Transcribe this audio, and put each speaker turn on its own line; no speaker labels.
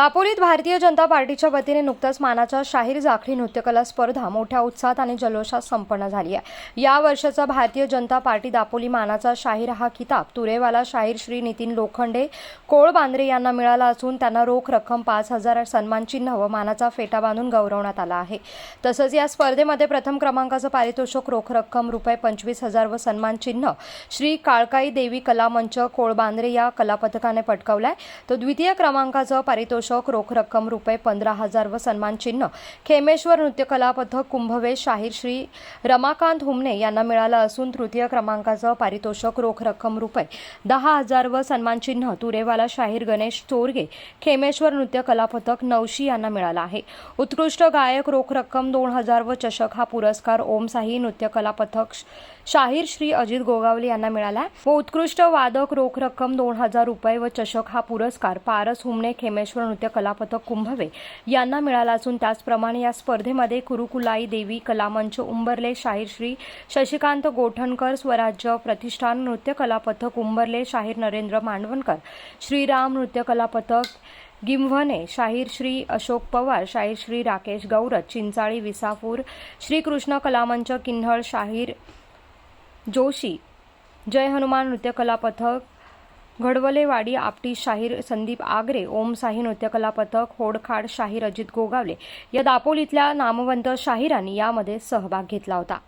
दापोलीत भारतीय जनता पार्टीच्या वतीने नुकताच मानाच्या शाहीर जाखडी नृत्यकला स्पर्धा मोठ्या उत्साहात आणि जल्लोषात संपन्न झाली आहे. या वर्षाचा भारतीय जनता पार्टी दापोली मानाचा शाहीर हा किताब तुरेवाला शाहीर श्री नितीन लोखंडे कोळ बांद्रे यांना मिळाला असून त्यांना रोख रक्कम पाच हजार सन्मानचिन्ह व मानाचा फेटा बांधून गौरवण्यात आला आहे. तसंच या स्पर्धेमध्ये प्रथम क्रमांकाचं पारितोषिक रोख रक्कम रुपये पंचवीस हजार व सन्मानचिन्ह श्री काळकाई देवी कला मंच कोळबांद्रे या कलापथकाने पटकावलाय. तर द्वितीय क्रमांकाचं पारितोषिक रोख रक्कम रुपये पंधरा हजार व सन्मानचिन्ह खेमेश्वर नृत्यकलापथक पथक कुंभवेश शाहीर श्री रमाकांत हुमने यांना मिळालं असून तृतीय क्रमांकाचं पारितोषक रोख रक्कम रुपये दहा हजार व सन्मानचिन्ह तुरेवाला शाहीर गणेश चोरगे खेमेश्वर नृत्य कला पथक नवशी यांना मिळाला आहे. उत्कृष्ट गायक रोख रक्कम दोन हजार व चषक हा पुरस्कार ओमसाही नृत्यकलापथक पथक शाहीर श्री अजित गोगावले यांना मिळाला. व उत्कृष्ट वादक रोख रक्कम दोन हजार रुपये व चषक हा पुरस्कार पारस हुमणे खेमेश्वर नृत्य कलापथक कुंभवे यांना मिळाला असून त्याचप्रमाणे या स्पर्धेमध्ये कुरुकुलाई देवी कलामंच उंबरले शाहीर श्री शशिकांत गोठणकर स्वराज्य प्रतिष्ठान नृत्य कलापथक उंबरले शाहीर नरेंद्र मांडवणकर श्रीराम नृत्य कलापथक पथक शाहीर श्री अशोक पवार शाहीर श्री राकेश गौरत चिंचाळी विसापूर श्रीकृष्ण कलामंच किन्हळ शाहीर जोशी जय हनुमान नृत्यकला पथक घडवलेवाडी आपटी शाहीर संदीप आगरे ओम साही पथक होडखाड शाहीर अजित गोगावले. या दापोलीतल्या नामवंत शाहिरांनी यामध्ये सहभाग घेतला होता.